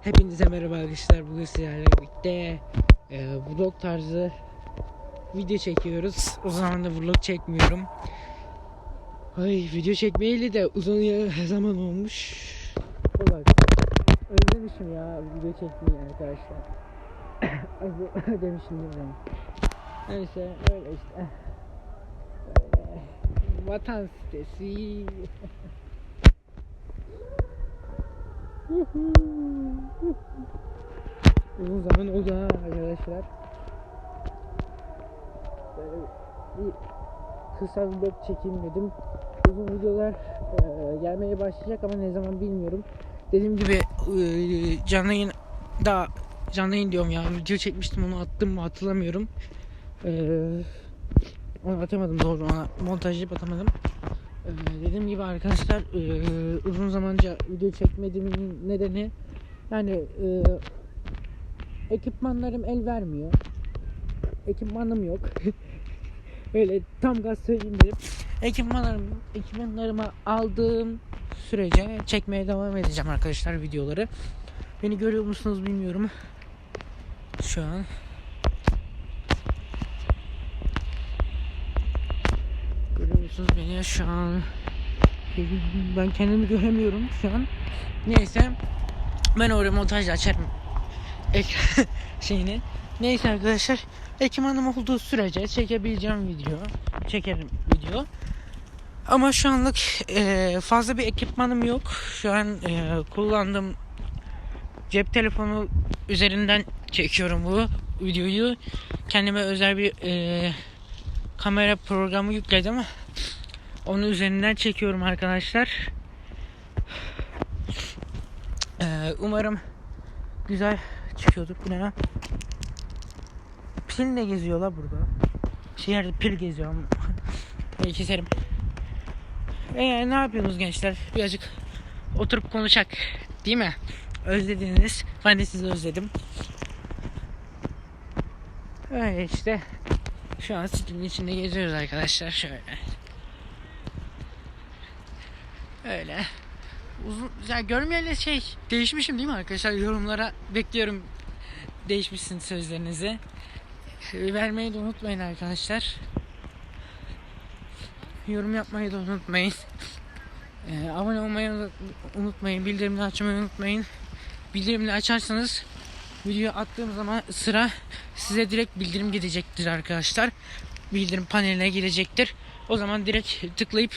Hepinize merhaba arkadaşlar. Bugün sizlerle birlikte e, vlog tarzı video çekiyoruz. O zaman da vlog çekmiyorum. Ay video çekmeyeli de uzun zaman olmuş. Olay. Özlemişim ya video çekmeyi arkadaşlar. Demişim değil mi? Neyse öyle işte. Vatan sitesi. Uzun zaman oldu ha arkadaşlar. Böyle bir kısa vlog çekeyim dedim. Uzun videolar e, gelmeye başlayacak ama ne zaman bilmiyorum. Dediğim gibi e, canlı yayın da canlı yayın diyorum ya video çekmiştim onu attım mı hatırlamıyorum. E, onu atamadım doğru ona montaj yapıp atamadım. Ee, dediğim gibi arkadaşlar e, uzun zamanca video çekmediğimin nedeni yani e, ekipmanlarım el vermiyor. Ekipmanım yok. Öyle tam gaz söyleyeyim. Ekipmanlarım, ekipmanlarımı aldığım sürece çekmeye devam edeceğim arkadaşlar videoları. Beni görüyor musunuz bilmiyorum. Şu an. Görüyor musunuz beni şu an? Ben kendimi göremiyorum şu an. Neyse. Ben oraya montajla açarım. Ek şeyini. Neyse arkadaşlar. Ekipmanım olduğu sürece çekebileceğim video. Çekerim video. Ama şu anlık e, fazla bir ekipmanım yok. Şu an e, kullandığım cep telefonu üzerinden çekiyorum bu videoyu. Kendime özel bir e, kamera programı yükledim. Onun üzerinden çekiyorum arkadaşlar. Ee, umarım güzel çıkıyordur. Bu ne ya? Pil ne geziyor la burada? Yerde pil geziyor ama. Keserim. Ee, ne yapıyorsunuz gençler? Birazcık oturup konuşak. Değil mi? Özlediniz. Ben de sizi özledim. Öyle işte. Şu an sitenin içinde geziyoruz arkadaşlar şöyle. Öyle. Uzun ya görmeyenler şey değişmişim değil mi arkadaşlar? Yorumlara bekliyorum değişmişsin sözlerinizi. Ee, Vermeyi de unutmayın arkadaşlar. Yorum yapmayı da unutmayın. Ee, abone olmayı unut- unutmayın. Bildirimleri açmayı unutmayın. Bildirimleri açarsanız video attığım zaman sıra size direkt bildirim gidecektir arkadaşlar. Bildirim paneline girecektir. O zaman direkt tıklayıp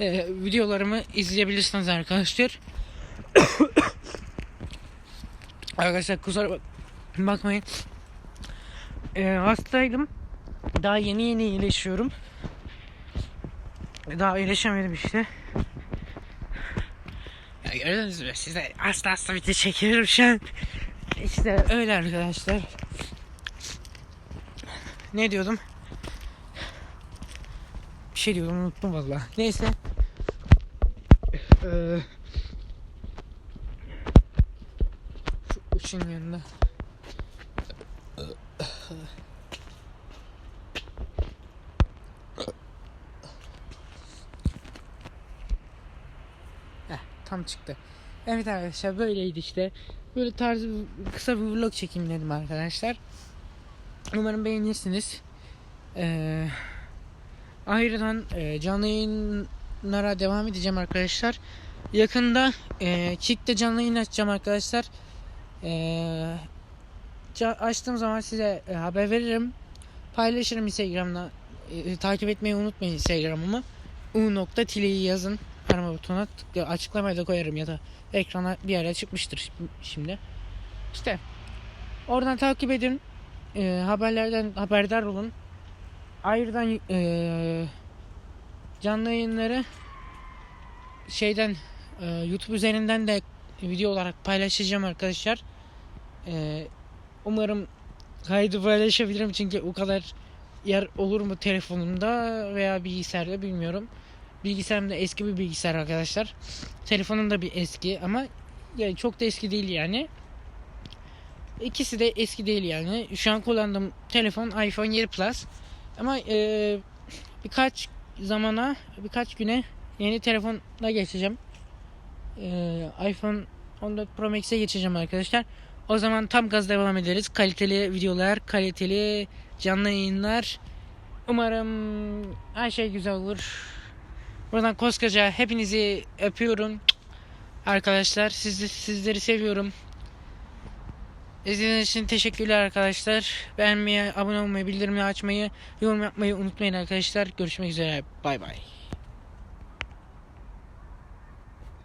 e, videolarımı izleyebilirsiniz arkadaşlar. arkadaşlar kusura bak bakmayın. E, hastaydım. Daha yeni yeni iyileşiyorum. Daha iyileşemedim işte. Ya gördünüz mü? Size hasta hasta video çekiyorum şu an. İşte öyle arkadaşlar. Ne diyordum? Şey diyordum unuttum valla. Neyse. Ee, şu ışın yanında. Heh, tam çıktı. Evet arkadaşlar böyleydi işte. Böyle tarzı kısa bir vlog çekeyim dedim arkadaşlar. Umarım beğenirsiniz. Ee, ayrıca e, canlı yayınlara devam edeceğim arkadaşlar. Yakında e, Kick'te canlı yayın açacağım arkadaşlar. E, açtığım zaman size e, haber veririm. Paylaşırım Instagram'da. E, takip etmeyi unutmayın Instagram'ımı. u.tile'yi yazın. Arama butonuna tıkla- açıklamaya da koyarım ya da ekrana bir yere çıkmıştır şimdi. İşte oradan takip edin. E, haberlerden haberdar olun. Ayrıca e, canlı yayınları şeyden e, YouTube üzerinden de video olarak paylaşacağım arkadaşlar. E, umarım kaydı paylaşabilirim çünkü o kadar yer olur mu telefonumda veya bilgisayarda bilmiyorum. Bilgisayarım da eski bir bilgisayar arkadaşlar. Telefonum da bir eski ama yani çok da eski değil yani. İkisi de eski değil yani. Şu an kullandığım telefon iPhone 7 Plus. Ama e, birkaç zamana, birkaç güne yeni telefona geçeceğim. E, iPhone 14 Pro Max'e geçeceğim arkadaşlar. O zaman tam gaz devam ederiz. Kaliteli videolar, kaliteli canlı yayınlar. Umarım her şey güzel olur. Buradan koskoca hepinizi öpüyorum. Arkadaşlar sizi, sizleri seviyorum. İzlediğiniz için teşekkürler arkadaşlar. Beğenmeyi, abone olmayı, bildirimleri açmayı, yorum yapmayı unutmayın arkadaşlar. Görüşmek üzere. Bay bay.